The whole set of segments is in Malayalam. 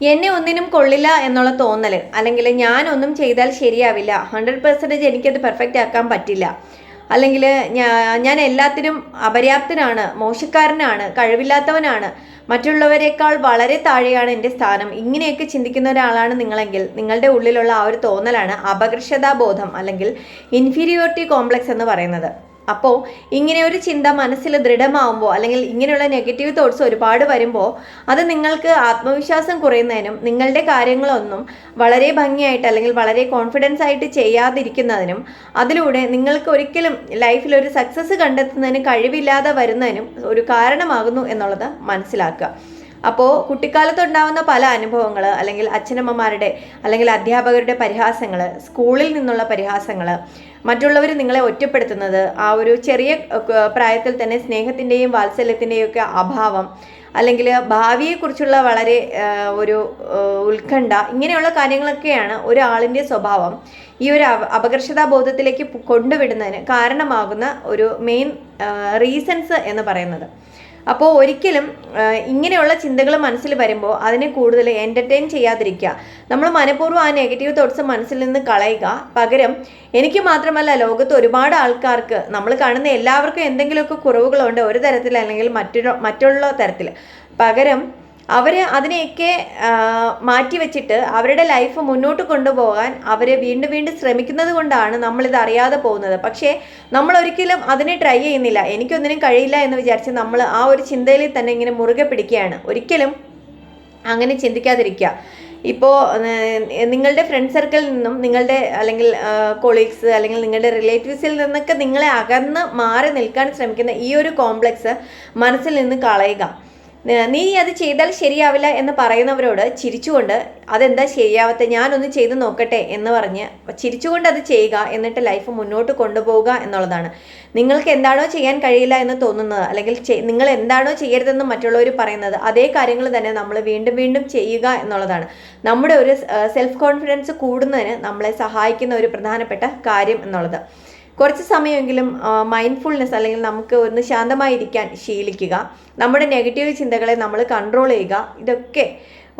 എന്നെ ഒന്നിനും കൊള്ളില്ല എന്നുള്ള തോന്നൽ. അല്ലെങ്കിൽ ഞാനൊന്നും ചെയ്താൽ ശരിയാവില്ല. ഹൺഡ്രഡ് പെർസെന്റേജ് എനിക്കത് പെർഫെക്റ്റ് ആക്കാൻ പറ്റില്ല. അല്ലെങ്കിൽ ഞാൻ എല്ലാത്തിനും അപര്യാപ്തനാണ് മോശക്കാരനാണ് കഴിവില്ലാത്തവനാണ്. മറ്റുള്ളവരെക്കാൾ വളരെ താഴെയാണ് എന്റെ സ്ഥാനം. ഇങ്ങനെയൊക്കെ ചിന്തിക്കുന്ന ഒരാളാണ് നിങ്ങളെങ്കിൽ നിങ്ങളുടെ ഉള്ളിലുള്ള ആ ഒരു തോന്നലാണ് അപകർഷതാബോധം അല്ലെങ്കിൽ ഇൻഫീരിയോറിറ്റി കോംപ്ലക്സ് എന്ന് പറയുന്നത്. അപ്പോൾ ഇങ്ങനെ ഒരു ചിന്ത മനസ്സിൽ ദൃഢമാവുമ്പോൾ അല്ലെങ്കിൽ ഇങ്ങനെയുള്ള നെഗറ്റീവ് തോട്ട്സ് ഒരുപാട് വരുമ്പോൾ അത് നിങ്ങൾക്ക് ആത്മവിശ്വാസം കുറയുന്നതിനും നിങ്ങളുടെ കാര്യങ്ങളൊന്നും വളരെ ഭംഗിയായിട്ട് അല്ലെങ്കിൽ വളരെ കോൺഫിഡൻസ് ആയിട്ട് ചെയ്യാതിരിക്കുന്നതിനും അതിലൂടെ നിങ്ങൾക്ക് ഒരിക്കലും ലൈഫിൽ ഒരു സക്സസ് കണ്ടെത്തുന്നതിന് കഴിവില്ലാതെ വരുന്നതിനും ഒരു കാരണമാകുന്നു എന്നുള്ളത് മനസ്സിലാക്കുക. അപ്പോൾ കുട്ടിക്കാലത്തുണ്ടാവുന്ന പല അനുഭവങ്ങൾ അല്ലെങ്കിൽ അച്ഛനമ്മമാരുടെ അല്ലെങ്കിൽ അധ്യാപകരുടെ പരിഹാസങ്ങൾ സ്കൂളിൽ നിന്നുള്ള പരിഹാസങ്ങൾ മറ്റുള്ളവർ നിങ്ങളെ ഒറ്റപ്പെടുത്തുന്നത് ആ ഒരു ചെറിയ പ്രായത്തിൽ തന്നെ സ്നേഹത്തിന്റെയും വാത്സല്യത്തിന്റെയും ഒക്കെ അഭാവം അല്ലെങ്കിൽ ഭാവിയെക്കുറിച്ചുള്ള വളരെ ഒരു ഉത്കണ്ഠ ഇങ്ങനെയുള്ള കാര്യങ്ങളൊക്കെയാണ് ഒരാളിന്റെ സ്വഭാവം. ഈ ഒരു അപകർഷതാ അപകർഷതാബോധത്തിലേക്ക് കൊണ്ടുവിടുന്നതിന് കാരണമാകുന്ന ഒരു മെയിൻ റീസൺസ് എന്ന് പറയുന്നത്. അപ്പോൾ ഒരിക്കലും ഇങ്ങനെയുള്ള ചിന്തകൾ മനസ്സിൽ വരുമ്പോൾ അതിനെ കൂടുതൽ എന്റർടൈൻ ചെയ്യാതിരിക്കുക. നമ്മൾ മനഃപൂർവം ആ നെഗറ്റീവ് തോട്ട്സ് മനസ്സിൽ നിന്ന് കളയുക. പകരം എനിക്ക് മാത്രമല്ല ലോകത്ത് ഒരുപാട് ആൾക്കാർക്ക് നമ്മൾ കാണുന്ന എല്ലാവർക്കും എന്തെങ്കിലുമൊക്കെ കുറവുകളുണ്ട് ഒരു തരത്തിൽ അല്ലെങ്കിൽ മറ്റൊരു മറ്റുള്ള തരത്തിൽ. പകരം അവർ അതിനെയൊക്കെ മാറ്റിവെച്ചിട്ട് മാറ്റി വെച്ചിട്ട് അവരുടെ ലൈഫ് മുന്നോട്ട് കൊണ്ടുപോകാൻ അവർ വീണ്ടും വീണ്ടും ശ്രമിക്കുന്നത് കൊണ്ടാണ് നമ്മളിത് അറിയാതെ പോകുന്നത്. പക്ഷേ നമ്മൾ ഒരിക്കലും അതിനെ ട്രൈ ചെയ്യുന്നില്ല. എനിക്കൊന്നിനും കഴിയില്ല എന്ന് വിചാരിച്ച് നമ്മൾ ആ ഒരു ചിന്തയിൽ തന്നെ ഇങ്ങനെ മുറുകെ പിടിക്കുകയാണ്. ഒരിക്കലും അങ്ങനെ ചിന്തിക്കാതിരിക്കുക. ഇപ്പോൾ നിങ്ങളുടെ ഫ്രണ്ട് സർക്കിളിൽ നിന്നും നിങ്ങളുടെ അല്ലെങ്കിൽ കൊളീഗ്സ് അല്ലെങ്കിൽ നിങ്ങളുടെ റിലേറ്റീവ്സിൽ നിന്നൊക്കെ നിങ്ങളെ അകന്ന് മാറി നിൽക്കാൻ ശ്രമിക്കുന്ന ഈ ഒരു കോംപ്ലക്സ് മനസ്സിൽ നിന്ന് കളയുക. ന- അത് ചെയ്താൽ ശരിയാവില്ല എന്ന് പറയുന്നവരോട് ചിരിച്ചുകൊണ്ട് അതെന്താ ശരിയാവാത്ത? ഞാനൊന്ന് ചെയ്ത് നോക്കട്ടെ എന്ന് പറഞ്ഞ് ചിരിച്ചുകൊണ്ട് അത് ചെയ്യുക എന്നിട്ട് ലൈഫ് മുന്നോട്ട് കൊണ്ടുപോവുക എന്നുള്ളതാണ്. നിങ്ങൾക്ക് എന്താണോ ചെയ്യാൻ കഴിയില്ല എന്ന് തോന്നുന്നത് അല്ലെങ്കിൽ നിങ്ങൾ എന്താണോ ചെയ്യരുതെന്ന് മറ്റുള്ളവർ പറയുന്നത് അതേ കാര്യങ്ങൾ തന്നെ നമ്മൾ വീണ്ടും വീണ്ടും ചെയ്യുക എന്നുള്ളതാണ്. നമ്മുടെ ഒരു സെൽഫ് കോൺഫിഡൻസ് കൂടുന്നതിന് നമ്മളെ സഹായിക്കുന്ന ഒരു പ്രധാനപ്പെട്ട കാര്യം എന്നുള്ളത്. കുറച്ച് സമയമെങ്കിലും മൈൻഡ്ഫുൾനെസ് അല്ലെങ്കിൽ നമുക്ക് ഒന്ന് ശാന്തമായിരിക്കാൻ ശീലിക്കുക. നമ്മുടെ നെഗറ്റീവ് ചിന്തകളെ നമ്മൾ കൺട്രോൾ ചെയ്യുക. ഇതൊക്കെ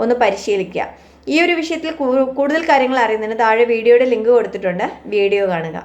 ഒന്ന് പരിശീലിക്കുക. ഈ ഒരു വിഷയത്തിൽ കൂടുതൽ കാര്യങ്ങൾ അറിയുന്നതിന് താഴെ വീഡിയോയുടെ ലിങ്ക് കൊടുത്തിട്ടുണ്ട്. വീഡിയോ കാണുക.